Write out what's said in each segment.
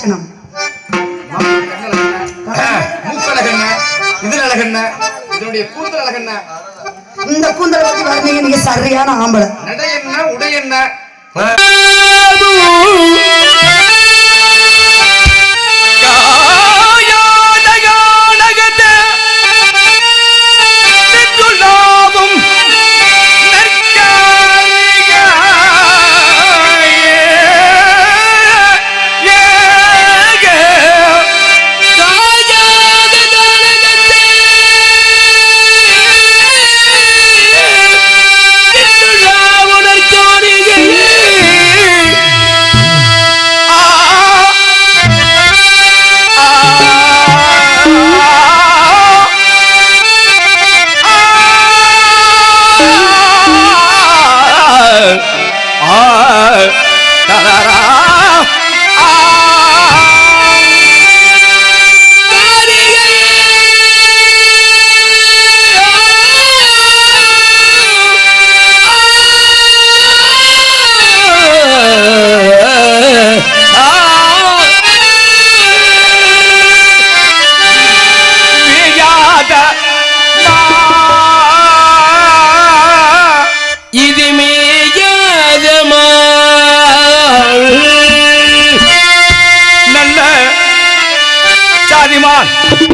அங்கலட்சணம் மூக்கழகண்ண இது அழகண்ண இதனுடைய கூந்தல் அழகண்ண. இந்த கூந்தலை பத்தி வர்றீங்க நீங்க சரியான ஆம்பளை. நடை என்ன உடை என்ன? நான்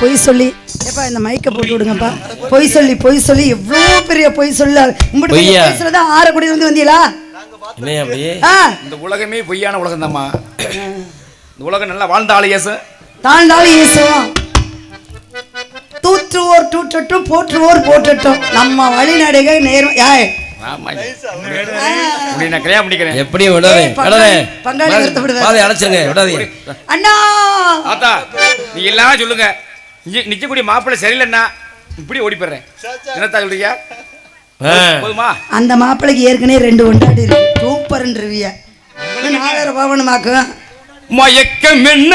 பொய் சொல்லி ஏப்பா இந்த மைக்கை போட்டு விடுங்கப்பா. பொய் சொல்லி பொய் சொல்லி எவ்வளோ பெரிய பொய் சொல்ல உங்கள்கிட்ட பொய்யா? பொய் சொல்ல தான் ஆறக்குடி வந்து வந்தீங்களா? என்னையா அப்படி? ஆ. இந்த உலகமே பொய்யான உலகம் தாம்மா இந்த உலகம் நல்லா வாழ்ந்த ஆளு ஏசு தாழ்ந்தாலும் ஈசுவோம் தூற்றுவோர் தூற்றட்டும் போற்றுவோர் போற்றட்டும். நம்ம வழிநடைக நேரம் யாய்? ஆமா. இப்படி நான் கல்யாணம் பண்ணிக்கிறேன். எப்படி விடாதே ஏய், பங்காளி- விடாதே பங்காளி வருத்த விடுவாரு. பாதை அடைச்சிருங்க விடாதீங்க அண்ணா! எல்லாம் சொல்லுங்க. நிக்கக்கூடிய மாப்பிள்ளை சரியில்லைன்னா இப்படி ஓடி போயிடுறேன் என்னத்தா சொல்றீங்க? ஆ. போதுமா? அந்த மாப்பிள்ளைக்கு ஏற்கனவே ரெண்டு கொண்டாடி இருக்கு. சூப்பர்ன்றிவிய நாகர பவனமாக்கும் மயக்கம் என்ன?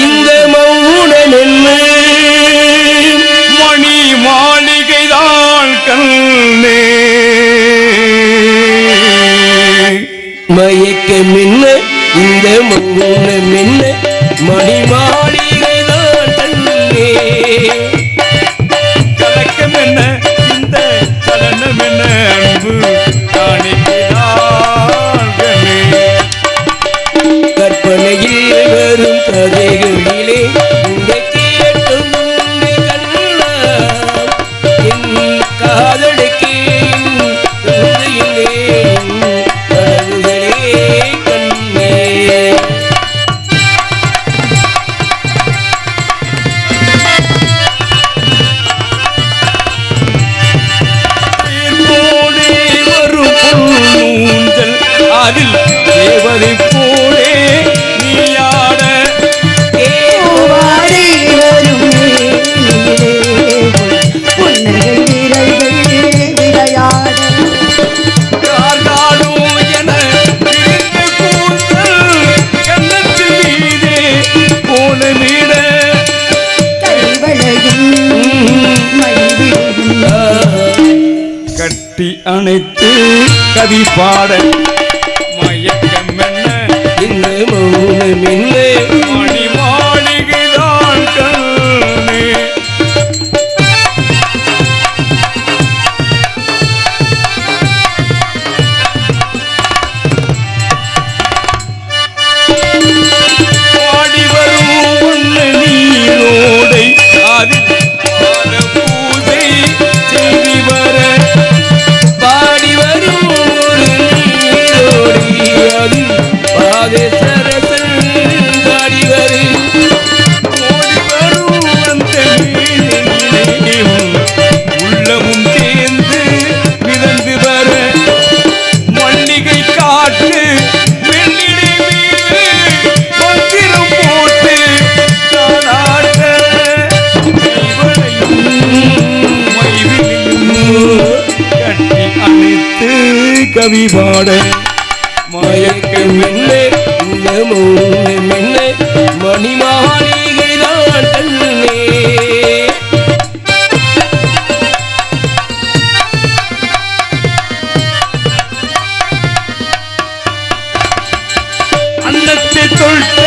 இந்த மௌனம் என்ன? மணி மாளிகைதான் கண்ணே. மயக்கம் என்ன? இந்த மௌனம் மின்ன மணி மாளிகை தான் தன்னே கலக்கம் என்ன இந்த சலனம் என்ன அன்பு? அணைத்து கவி பாட. மயக்கம் என்ன? இந்த மௌனம் என்ன பாட மயக்கம் என்ன இந்த மௌனம் என்ன மணி தான் தன்னே அன்னத்தை தொட்ட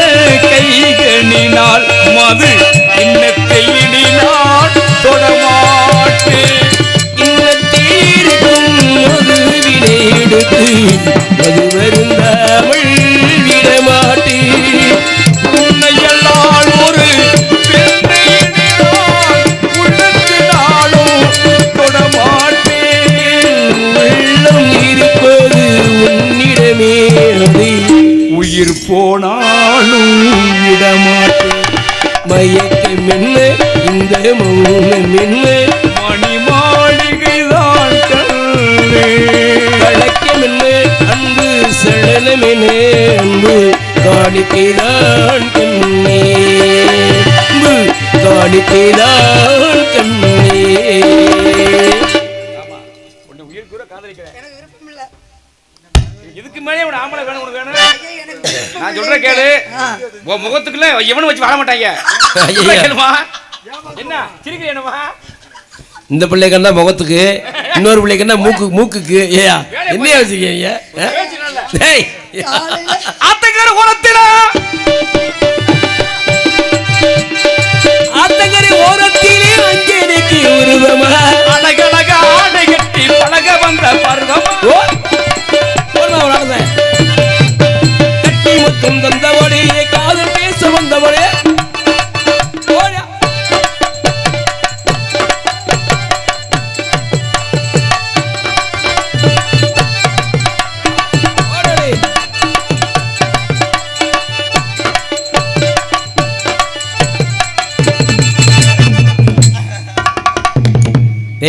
கைகளினால் மது உயிர் போனாலும் விடமாட்டேன் மயக்கம் என்ன இந்த மௌனம் என்ன மணி மாளிகைதான் கண்ணே. வழக்கம் என்ன அன்பு சடலம் என்ன அன்பு காணிக்கைதான் கண்ணே. அன்பு காணிக்கைதான் கண்ணே. உயிர் கூற காதலிக்கிறேன். எனக்கு விருப்பம் இல்ல இதுக்கு மேலே உன் ஆம்பளை வேணும் உனக்கு வேணும் நான். சொல்றேன் கேளு. உன் முகத்துக்குள்ள எவனும் வச்சு வர மாட்டாங்க. கேளுமா. என்ன? சிரிக்கிறேனுமா இந்த பிள்ளை கண்டா முகத்துக்கு இன்னொரு பிள்ளை கண்டா மூக்கு மூக்குக்கு ஏயா? என்ன வச்சுக்கீங்க ஆத்தங்கர குளத்தில ஆத்தங்கரை ஓரத்திலே அஞ்சனைக்கு உருவமா? அழகழக ஆடை கட்டி பழக வந்த பருவம்.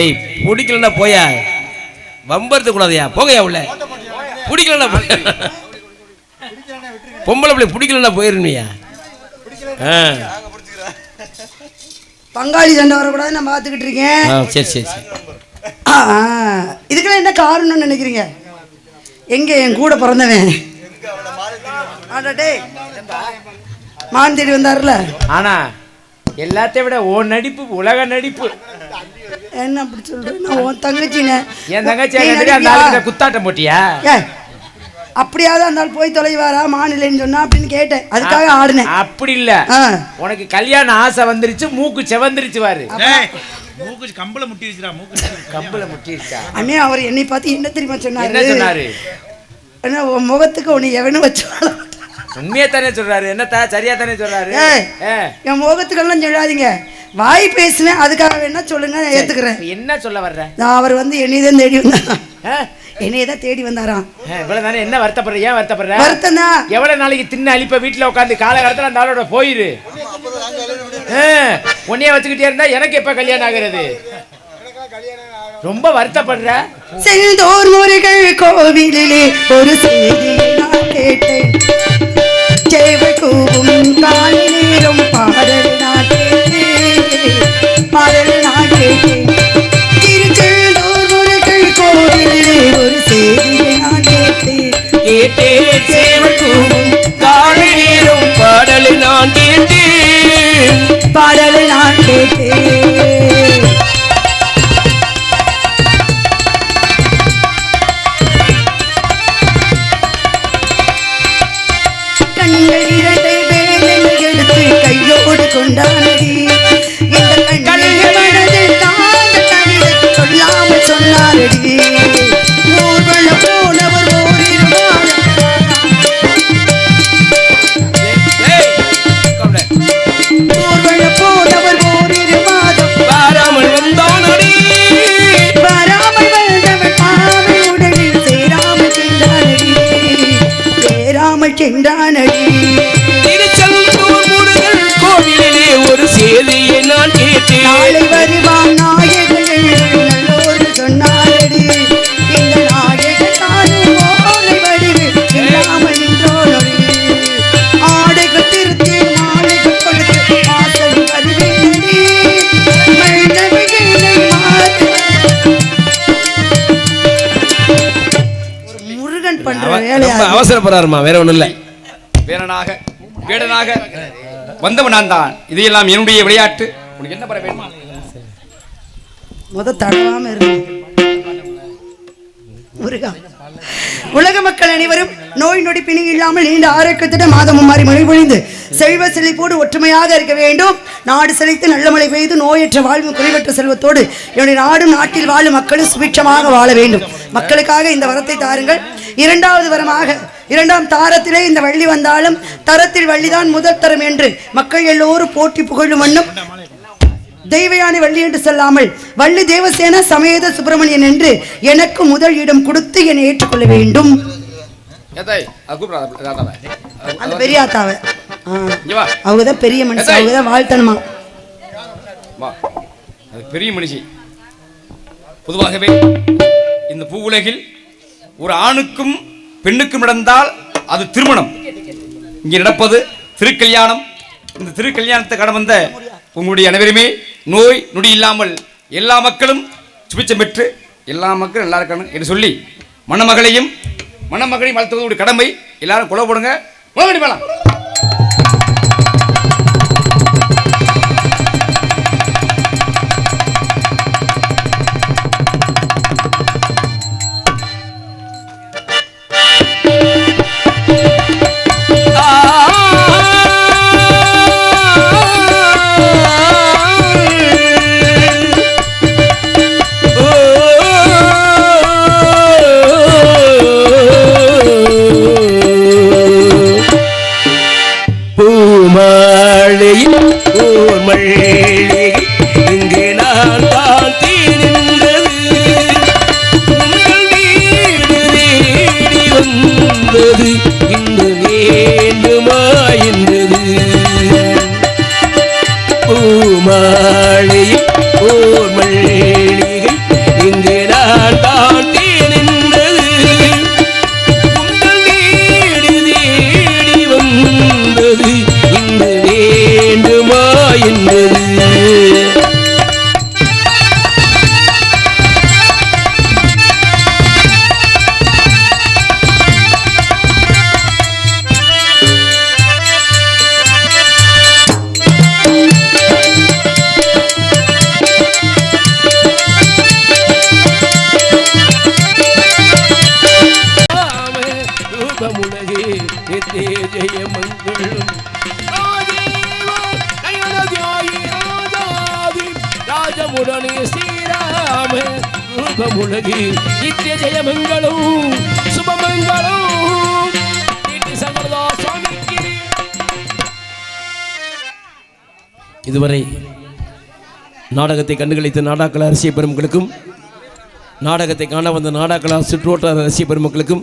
ஏய் பிடிக்கலன்னா போயா? வம்பரத்து கூடாதயா? போங்கயா உள்ள? பிடிக்கலன்னா போய் பொம்பளை பிள்ளை பிடிக்கலன்னா போயிருந்தியா பங்காளி சண்டை வரக்கூடாது நான் பார்த்துக்கிட்டு இருக்கேன். சரி சரி சரி. இதுக்கெல்லாம் என்ன காரணம்னு நினைக்கிறீங்க? எங்க என் கூட பிறந்தவன்? ஆடா டேய். மான் தேடி வந்தார்ல? ஆனா எல்லாத்தையும் விட ஓ நடிப்பு உலக நடிப்பு. என்ன அப்படி சொல்றேன் நான் உன் தங்கச்சினே என் தங்கச்சி அந்த குத்தாட்டம் போட்டியா? அப்படியாவது அந்த ஆள் போய் தொலைவாரா? மாநிலன்னு சொன்னா அப்படின்னு கேட்டேன். அதுக்காக ஆடினேன். அப்படி இல்ல. ஆ. உனக்கு கல்யாண ஆசை வந்துருச்சு மூக்கு செவந்துருச்சு வாரு மூக்கு கம்புல முட்டிருச்சா? அண்ணே அவர் என்னை பார்த்து என்ன தெரியுமா சொன்னாரு என்ன சொன்னாரு? அண்ணா, உன் முகத்துக்கு உன்னை எவனும் வச்சு. உண்மையா தானே சொல்றாரு. என்னத்தா சரியா தானே சொல்றாரு என் முகத்துக்கெல்லாம் சொல்லாதீங்க. வாய் பேசுவேன் அதுக்காக வேணா சொல்லுங்க நான் ஏத்துக்கிறேன். என்ன சொல்ல வர்ற? நான் அவர் வந்து என்னைய தான் தேடி வந்தாராம்? என்னைய தான் தேடி வந்தாராம். இவ்வளவு தானே என்ன வருத்தப்படுற ஏன் வருத்தப்படுற? வருத்தம் தான் எவ்வளவு நாளைக்கு தின்ன அழிப்ப வீட்டுல உட்காந்து காலகாலத்துல அந்த ஆளோட போயிரு. உன்னைய வச்சுக்கிட்டே இருந்தா எனக்கு எப்ப கல்யாணம் ஆகுறது? ரொம்ப வருத்தப்படுற? செந்தோர் முருகள் கோவிலிலே ஒரு செய்தியை நான் கேட்டேன். சேவை கூவும் காலை நேரம் பாடல் நான் கேட்டேன் பாடல் நான் கேட்டேன் திருச்செந்தூர் முருகள் கோவிலிலே ஒரு செய்தியை நான் கேட்டேன். கேட்டேன். சேவல் கூவும் காலை நேரம் பாடலை நான் கேட்டேன். பாடலை நான் கேட்டேன். சென்றானடி திருச்செந்தூர் முருகன் கோவிலிலே ஒரு செய்தியை நான் கேட்டேன். நாளை அவசரப்படுறாருமா வேற ஒண்ணும் இல்ல வீரனாக வீரனாக வந்தவன் நான் தான். இதையெல்லாம் என்னுடைய விளையாட்டு. உனக்கு என்ன பண்ண வேணுமா? முத தடவாம இருந்து முருகா. உலக மக்கள் அனைவரும் நோய் நொடி பிணி இல்லாமல் நீண்ட ஆரோக்கியத்துடன் மாதமும் மாறி மழை பொழிந்து செல்வ செழிப்போடு ஒற்றுமையாக இருக்க வேண்டும். நாடு செழித்து நல்ல மழை பெய்து நோயற்ற வாழ்வும் குறைவற்ற செல்வத்தோடு என்னுடைய நாடும் நாட்டில் வாழும் மக்களும் சுபிட்சமாக வாழ வேண்டும். மக்களுக்காக இந்த வரத்தை தாருங்கள். இரண்டாவது வரமாக இரண்டாம் தாரத்திலே இந்த வள்ளி வந்தாலும் தரத்தில் வள்ளிதான் முதல் தரம் என்று மக்கள் எல்லோரும் போட்டி புகழும் வண்ணம் தெய்வயானை வள்ளி என்று சொல்லாமல் வள்ளி தேவசேன சமேத சுப்பிரமணியன் என்று எனக்கு முதல் இடம் கொடுத்து என்னை ஏற்றுக்கொள்ள வேண்டும். அந்த பெரிய ஆத்தாவை. ஆ. இங்க வா. அவங்க தான் பெரிய மனுஷன் அவங்க தான் வாழ்த்தணுமா பெரிய மனுஷி. பொதுவாகவே இந்த பூவுலகில் ஒரு ஆணுக்கும் பெண்ணுக்கும் நடந்தால் அது திருமணம். இங்கே நடப்பது திருக்கல்யாணம். இந்த திருக்கல்யாணத்தை கடன் வந்த உங்களுடைய அனைவருமே நோய் நொடி இல்லாமல் எல்லா மக்களும் சுபிச்சம் பெற்று எல்லா மக்களும் நல்லா இருக்கணும் என்று சொல்லி மணமகளையும் மணமகளையும் வளர்த்துவதோட கடமை. எல்லாரும் கொலை போடுங்க. மேலாம் வந்தது இந்த ரூபமுலகே நித்திய ஜெயமங்களும் சுபமங்களும். இதுவரை நாடகத்தை கண்டுகளித்த நாடாக்கள அரசிய பெருமக்களுக்கும் நாடகத்தை காண வந்த நாடகலா சுற்றுவட்டார ரசிக பெருமக்களுக்கும்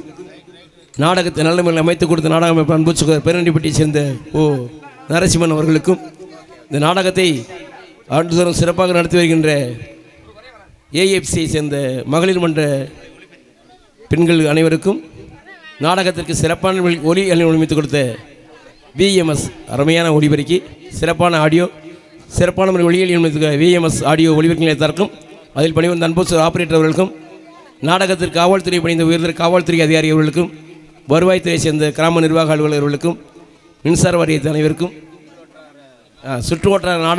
நாடகத்தை நல்ல முறையில் அமைத்துக் கொடுத்த நாடக அமைப்பு அன்பு சுகர் பேரண்டிப்பட்டியை சேர்ந்த ஓ நரசிம்மன் அவர்களுக்கும் இந்த நாடகத்தை ஆண்டுதோறும் சிறப்பாக நடத்தி வருகின்ற ஏஎஃப்சியை சேர்ந்த மகளிர் மன்ற பெண்கள் அனைவருக்கும் நாடகத்திற்கு சிறப்பான ஒளி- ஒலி அமைத்துக் கொடுத்த விஎம்எஸ் அருமையான ஒளிபெருக்கி சிறப்பான ஆடியோ சிறப்பான முறை ஒளியில் விஎம்எஸ் ஆடியோ ஒளிபெருக்கி நிலையத்திற்கும் அதில் பணிவந்த அன்பு ஆபரேட்டர் அவர்களுக்கும் நாடகத்திற்கு காவல்துறை பணிந்த உயர்ந்த காவல்துறை அதிகாரி அவர்களுக்கும் வருவாய்த்துறை சேர்ந்த கிராம நிர்வாக அலுவலர்களுக்கும் மின்சார வாரியத்தின் அனைவருக்கும் சுற்று வட்டார நாடக